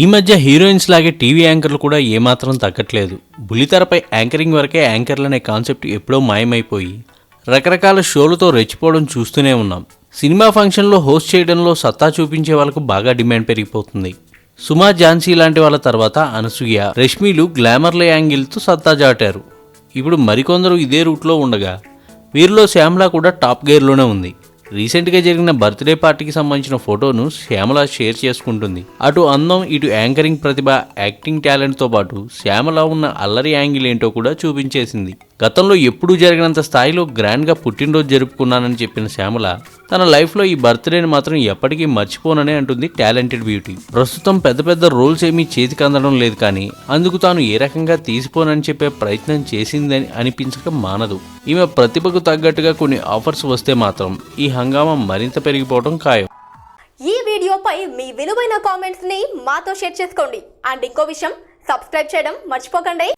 ఈ మధ్య హీరోయిన్స్ లాగే టీవీ యాంకర్లు కూడా ఏమాత్రం తగ్గట్లేదు. బుల్లితెరపై యాంకరింగ్ వరకే యాంకర్లు అనే కాన్సెప్ట్ ఎప్పుడో మాయమైపోయి రకరకాల షోలతో రెచ్చిపోవడం చూస్తూనే ఉన్నాం. సినిమా ఫంక్షన్లో హోస్ట్ చేయడంలో సత్తా చూపించే వాళ్ళకు బాగా డిమాండ్ పెరిగిపోతుంది. సుమా ఝాన్సీ లాంటి వాళ్ళ తర్వాత అనసూయ రష్మిలు గ్లామర్ల యాంగిల్తో సత్తా చాటారు. ఇప్పుడు మరికొందరు ఇదే రూట్లో ఉండగా వీరిలో శ్యామ్లా కూడా టాప్ గేర్లోనే ఉంది. రీసెంట్గా జరిగిన బర్త్డే పార్టీకి సంబంధించిన ఫోటోను శ్యామల షేర్ చేసుకుంటుంది. అటు అందం ఇటు యాంకరింగ్ ప్రతిభ యాక్టింగ్ టాలెంట్తో పాటు శ్యామల ఉన్న అల్లరి యాంగిల్ ఏంటో కూడా చూపించేసింది. గతంలో ఎప్పుడూ జరిగినంత స్థాయిలో గ్రాండ్గా పుట్టినరోజు జరుపుకున్నానని చెప్పిన శ్యామల తన లైఫ్లో ఈ బర్త్డేని మాత్రం ఎప్పటికీ మర్చిపోననే అంటుంది టాలెంటెడ్ బ్యూటీ. ప్రస్తుతం పెద్ద పెద్ద రోల్స్ ఏమీ చేతికి అందడం లేదు కానీ అందుకు తాను ఏ రకంగా తీసిపోనని చెప్పే ప్రయత్నం చేసిందని అనిపించక మానదు. ఈమె ప్రతిభకు తగ్గట్టుగా కొన్ని ఆఫర్స్ వస్తే మాత్రం ఈ హంగామా మరింత పెరిగిపోవడం ఖాయం. ఈ వీడియోపై మీ విలువైన కామెంట్స్ని మాతో షేర్ చేసుకోండి. అండ్ ఇంకో విషయం సబ్స్క్రైబ్ చేయడం మర్చిపోకండి.